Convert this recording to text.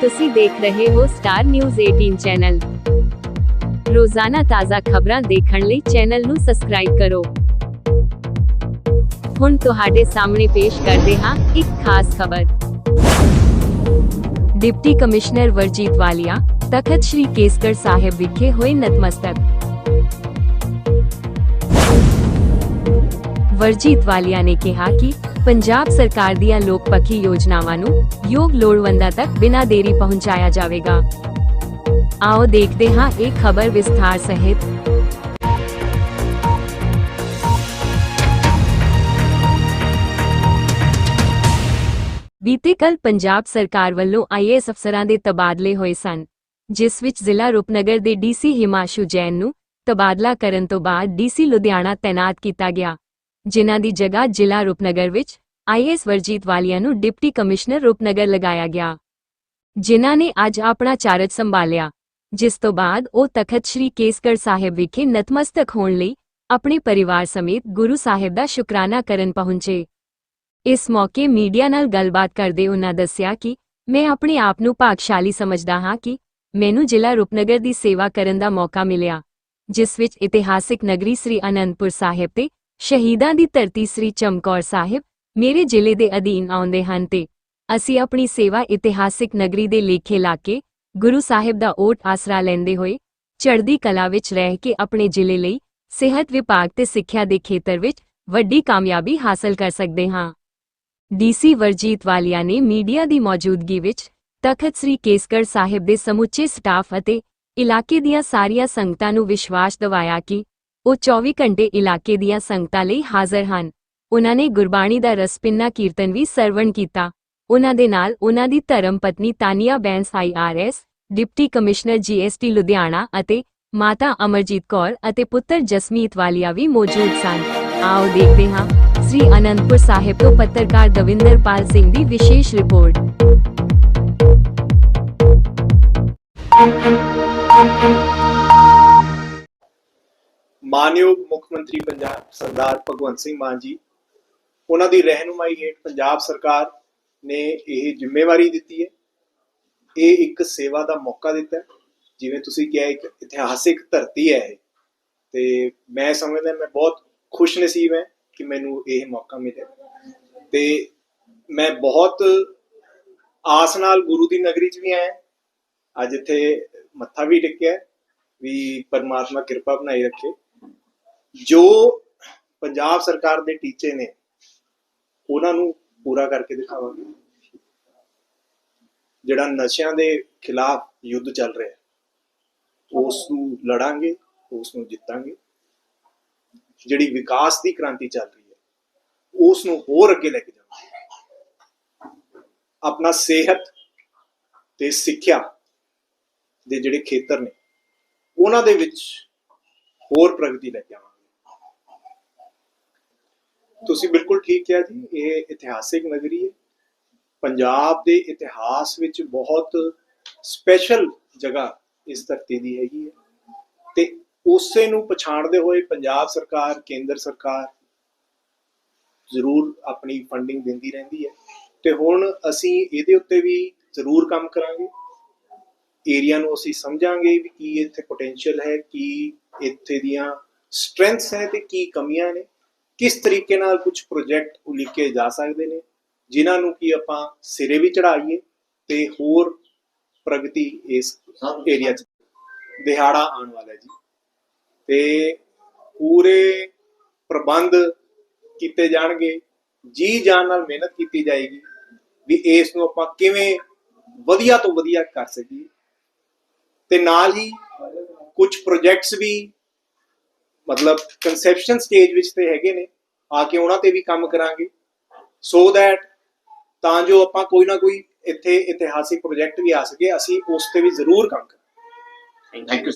ਤੁਸੀਂ ਦੇਖ ਰਹੇ ਹੋ ਸਟਾਰ ਨਿਊਜ਼ 18 ਚੈਨਲ ਰੋਜ਼ਾਨਾ ਤਾਜ਼ਾ ਖਬਰਾਂ ਦੇਖਣ ਲਈ ਚੈਨਲ ਨੂੰ ਸਬਸਕ੍ਰਾਈਬ ਕਰੋ। ਹੁਣ ਤੁਹਾਡੇ ਸਾਹਮਣੇ ਪੇਸ਼ ਕਰਦੇ ਹਾਂ ਇੱਕ ਖਾਸ ਖਬਰ। ਡਿਪਟੀ ਕਮਿਸ਼ਨਰ ਵਰਜੀਤ ਵਾਲੀਆ, ਤਖਤ ਸ੍ਰੀ ਕੇਸਗੜ੍ਹ ਸਾਹਿਬ ਵਿਖੇ ਹੋਏ ਨਤਮਸਤਕ। ਵਰਜੀਤ ਵਾਲੀਆ ਨੇ ਕਿਹਾ ਕਿ ਪੰਜਾਬ ਸਰਕਾਰ ਦੀਆਂ ਲੋਕ ਪੱਖੀ ਯੋਜਨਾਵਾਂ ਨੂੰ ਯੋਗ ਲੋੜਵੰਦਾਂ ਤੱਕ ਬਿਨਾਂ ਦੇਰੀ ਪਹੁੰਚਾਇਆ ਜਾਵੇਗਾ। ਆਓ ਦੇਖਦੇ ਹਾਂ ਇਹ ਖਬਰ ਵਿਸਥਾਰ ਸਹਿਤ। ਬੀਤੇ ਕੱਲ ਪੰਜਾਬ ਸਰਕਾਰ ਵੱਲੋਂ ਆਈਏਐਸ ਅਫਸਰਾਂ ਦੇ ਤਬਾਦਲੇ ਹੋਏ ਸਨ, ਜਿਸ ਵਿੱਚ ਜ਼ਿਲ੍ਹਾ ਰੂਪਨਗਰ ਦੇ ਡੀਸੀ ਹਿਮਾਸ਼ੂ ਜੈਨ ਨੂੰ ਤਬਾਦਲਾ ਕਰਨ ਤੋਂ ਬਾਅਦ ਡੀਸੀ ਲੁਧਿਆਣਾ ਤੈਨਾਤ ਕੀਤਾ ਗਿਆ। ਜਿਨ੍ਹਾਂ ਦੀ ਜਗ੍ਹਾ ਜ਼ਿਲ੍ਹਾ ਰੂਪਨਗਰ ਵਿੱਚ ਆਈਏਐਸ ਵਰਜੀਤ ਵਾਲੀਆ ਨੂੰ ਡਿਪਟੀ ਕਮਿਸ਼ਨਰ ਰੂਪਨਗਰ ਲਗਾਇਆ ਗਿਆ। ਜਿਨ੍ਹਾਂ ਨੇ ਅੱਜ ਆਪਣਾ ਚਾਰਜ ਸੰਭਾਲਿਆ, ਜਿਸ ਤੋਂ ਬਾਅਦ ਉਹ ਤਖਤ ਸ੍ਰੀ ਕੇਸਗੜ੍ਹ ਸਾਹਿਬ ਵਿਖੇ ਨਤਮਸਤਕ ਹੋਣ ਲਈ ਆਪਣੇ ਪਰਿਵਾਰ ਸਮੇਤ ਗੁਰੂ ਸਾਹਿਬ ਦਾ ਸ਼ੁਕਰਾਨਾ ਕਰਨ ਪਹੁੰਚੇ। ਇਸ ਮੌਕੇ ਮੀਡੀਆ ਨਾਲ ਗੱਲਬਾਤ ਕਰਦੇ ਉਨ੍ਹਾਂ ਦੱਸਿਆ ਕਿ ਮੈਂ ਆਪਣੇ ਆਪ ਨੂੰ ਭਾਗਸ਼ਾਲੀ ਸਮਝਦਾ ਹਾਂ ਕਿ ਮੈਨੂੰ ਜ਼ਿਲ੍ਹਾ ਰੂਪਨਗਰ ਦੀ ਸੇਵਾ ਕਰਨ ਦਾ ਮੌਕਾ ਮਿਲਿਆ, ਜਿਸ ਵਿੱਚ ਇਤਿਹਾਸਿਕ ਨਗਰੀ ਸ੍ਰੀ ਅਨੰਦਪੁਰ ਸਾਹਿਬ ਤੇ ਸ਼ਹੀਦਾਂ ਦੀ ਧਰਤੀ ਸ੍ਰੀ ਚਮਕੌਰ ਸਾਹਿਬ, ਮੇਰੇ ਜ਼ਿਲ੍ਹੇ ਦੇ ਅਧੀਨ ਆਉਂਦੇ ਹਨ ਤੇ ਅਸੀਂ ਆਪਣੀ ਸੇਵਾ ਇਤਿਹਾਸਿਕ ਨਗਰੀ ਦੇ ਲੇਖੇ ਲਾ ਕੇ ਗੁਰੂ ਸਾਹਿਬ ਦਾ ਓਟ ਆਸਰਾ ਲੈਂਦੇ ਹੋਏ ਚੜ੍ਹਦੀ ਕਲਾ ਵਿੱਚ ਰਹਿ ਕੇ ਆਪਣੇ ਜ਼ਿਲ੍ਹੇ ਲਈ ਸਿਹਤ ਵਿਭਾਗ ਤੇ ਸਿੱਖਿਆ ਦੇ ਖੇਤਰ ਵਿੱਚ ਵੱਡੀ ਕਾਮਯਾਬੀ ਹਾਸਲ ਕਰ ਸਕਦੇ ਹਾਂ। ਡੀਸੀ ਵਰਜੀਤ ਵਾਲੀਆ ਨੇ ਮੀਡੀਆ ਦੀ ਮੌਜੂਦਗੀ ਵਿੱਚ ਤਖਤ ਸ੍ਰੀ ਕੇਸਗੜ੍ਹ ਸਾਹਿਬ ਦੇ ਸਮੁੱਚੇ ਸਟਾਫ ਅਤੇ ਇਲਾਕੇ ਦੀਆਂ ਸਾਰੀਆਂ ਸੰਗਤਾਂ ਨੂੰ ਵਿਸ਼ਵਾਸ ਦਿਵਾਇਆ ਕਿ ਉਹ 24 ਘੰਟੇ ਇਲਾਕੇ ਦੀਆਂ ਸੰਗਤਾਂ ਲਈ ਹਾਜ਼ਰ ਹਨ। ਉਨ੍ਹਾਂ ਨੇ ਗੁਰਬਾਣੀ ਦਾ ਰਸਪਿੰਨਾ ਕੀਰਤਨ ਵੀ ਸਰਵਣ ਕੀਤਾ। ਉਨ੍ਹਾਂ ਦੇ ਨਾਲ ਉਨ੍ਹਾਂ ਦੀ ਧਰਮ ਪਤਨੀ Tania Bains IRS deputy commissioner GST Ludhiana ਅਤੇ ਮਾਤਾ ਅਮਰਜੀਤ ਕੌਰ ਅਤੇ ਪੁੱਤਰ ਜਸਮੀਤ ਵਾਲੀਆ ਵੀ ਮੌਜੂਦ ਸਨ। ਆਓ ਦੇਖਦੇ ਹਾਂ, ਸ੍ਰੀ ਅਨੰਦਪੁਰ ਸਾਹਿਬ ਤੋਂ ਪੱਤਰਕਾਰ ਦਵਿੰਦਰਪਾਲ ਸਿੰਘ ਦੀ ਵਿਸ਼ੇਸ਼ ਰਿਪੋਰਟ। ਮਾਨਯੋਗ ਮੁੱਖ ਮੰਤਰੀ ਪੰਜਾਬ ਸਰਦਾਰ ਭਗਵੰਤ ਸਿੰਘ ਮਾਨ ਜੀ, ਉਹਨਾਂ ਦੀ ਰਹਿਨੁਮਾਈ ਹੇਠ ਪੰਜਾਬ ਸਰਕਾਰ ਨੇ ਇਹ ਜ਼ਿੰਮੇਵਾਰੀ ਦਿੱਤੀ ਹੈ। ਇਹ ਇੱਕ ਸੇਵਾ ਦਾ ਮੌਕਾ ਦਿੱਤਾ ਜਿਵੇਂ ਤੁਸੀਂ ਕਿਹਾ, ਇੱਕ ਇਤਿਹਾਸਿਕ ਧਰਤੀ ਹੈ ਇਹ। ਤੇ ਮੈਂ ਸਮਝਦਾ, ਮੈਂ ਬਹੁਤ ਖੁਸ਼ ਨਸੀਬ ਹਾਂ ਕਿ ਮੈਨੂੰ ਇਹ ਮੌਕਾ ਮਿਲਿਆ। ਤੇ ਮੈਂ ਬਹੁਤ ਆਸ ਨਾਲ ਗੁਰੂ ਦੀ ਨਗਰੀ 'ਚ ਵੀ ਆਇਆ। ਅੱਜ ਇੱਥੇ ਮੱਥਾ ਵੀ ਟੇਕਿਆ, ਵੀ ਪਰਮਾਤਮਾ ਕਿਰਪਾ ਬਣਾਈ ਰੱਖੇ। ਜੋ ਪੰਜਾਬ ਸਰਕਾਰ ਦੇ ਟੀਚੇ ਨੇ ਉਹਨਾਂ ਨੂੰ ਪੂਰਾ ਕਰਕੇ ਦਿਖਾਵਾਂਗੇ। ਜਿਹੜਾ ਨਸ਼ਿਆਂ ਦੇ ਖਿਲਾਫ ਯੁੱਧ ਚੱਲ ਰਿਹਾ ਹੈ, ਉਸ ਨੂੰ ਲੜਾਂਗੇ ਉਸ ਨੂੰ ਜਿੱਤਾਂਗੇ। ਜਿਹੜੀ ਵਿਕਾਸ ਦੀ ਕ੍ਰਾਂਤੀ ਚੱਲ ਰਹੀ ਹੈ ਉਸ ਨੂੰ ਹੋਰ ਅੱਗੇ ਲੈ ਕੇ ਜਾਵਾਂਗੇ। ਆਪਣਾ ਸਿਹਤ ਤੇ ਸਿੱਖਿਆ ਦੇ ਜਿਹੜੇ ਖੇਤਰ ਨੇ ਉਹਨਾਂ ਦੇ ਵਿੱਚ ਹੋਰ ਪ੍ਰਗਤੀ ਲੈ ਕੇ ਆਵਾਂਗੇ। ਤੁਸੀਂ ਬਿਲਕੁਲ ਠੀਕ ਕਿਹਾ ਜੀ, ਇਹ ਇਤਿਹਾਸਿਕ ਨਗਰੀ ਹੈ। ਪੰਜਾਬ ਦੇ ਇਤਿਹਾਸ ਵਿੱਚ ਬਹੁਤ ਸਪੈਸ਼ਲ ਜਗ੍ਹਾ ਇਸ ਧਰਤੀ ਦੀ ਹੈਗੀ ਹੈ। ਤੇ ਉਸੇ ਨੂੰ ਪਛਾਣਦੇ ਹੋਏ ਪੰਜਾਬ ਸਰਕਾਰ, ਕੇਂਦਰ ਸਰਕਾਰ ਜ਼ਰੂਰ ਆਪਣੀ ਫੰਡਿੰਗ ਦਿੰਦੀ ਰਹਿੰਦੀ ਹੈ। ਤੇ ਹੁਣ ਅਸੀਂ ਇਹਦੇ ਉੱਤੇ ਵੀ ਜ਼ਰੂਰ ਕੰਮ ਕਰਾਂਗੇ। ਏਰੀਆ ਨੂੰ ਅਸੀਂ ਸਮਝਾਂਗੇ ਵੀ ਕੀ ਇੱਥੇ ਪੋਟੈਂਸ਼ੀਅਲ ਹੈ, ਕੀ ਇੱਥੇ ਦੀਆਂ ਸਟਰੈਂਥਸ ਹੈ ਤੇ ਕੀ ਕਮੀਆਂ ਨੇ। ਕਿਸ ਤਰੀਕੇ ਨਾਲ ਕੁਝ ਪ੍ਰੋਜੈਕਟ ਉਲੀਕੇ ਜਾ ਸਕਦੇ ਨੇ, ਜਿਨ੍ਹਾਂ ਨੂੰ ਕੀ ਆਪਾਂ ਸਿਰੇ ਵੀ ਚੜਾਈਏ ਤੇ ਹੋਰ ਪ੍ਰਗਤੀ ਇਸ ਏਰੀਆ 'ਚ ਦਿਹਾੜਾ ਆਉਣ ਵਾਲਾ ਜੀ। ਤੇ ਪੂਰੇ ਪ੍ਰਬੰਧ ਕੀਤੇ ਜਾਣਗੇ, ਜੀ ਜਾਨ ਨਾਲ ਮਿਹਨਤ ਕੀਤੀ ਜਾਏਗੀ ਵੀ ਇਸ ਨੂੰ ਆਪਾਂ ਕਿਵੇਂ ਵਧੀਆ ਤੋਂ ਵਧੀਆ ਕਰ ਸਕੀਏ। ਤੇ ਨਾਲ ਹੀ ਕੁਝ ਪ੍ਰੋਜੈਕਟਸ ਵੀ ਮਤਲਬ ਕਨਸੈਪਸ਼ਨ ਸਟੇਜ ਵਿੱਚ ਤੇ ਹੈਗੇ ਨੇ। ਆ ਕੇ ਉਹਨਾਂ ਤੇ ਵੀ ਕੰਮ ਕਰਾਂਗੇ। ਸੋ ਦੈਟ ਤਾਂ ਜੋ ਆਪਾਂ ਕੋਈ ਨਾ ਕੋਈ ਇੱਥੇ ਇਤਿਹਾਸਿਕ ਪ੍ਰੋਜੈਕਟ ਵੀ ਆ ਸਕੇ, ਅਸੀਂ ਉਸ ਤੇ ਵੀ ਜ਼ਰੂਰ ਕੰਮ ਕਰਾਂਗੇ। Thank you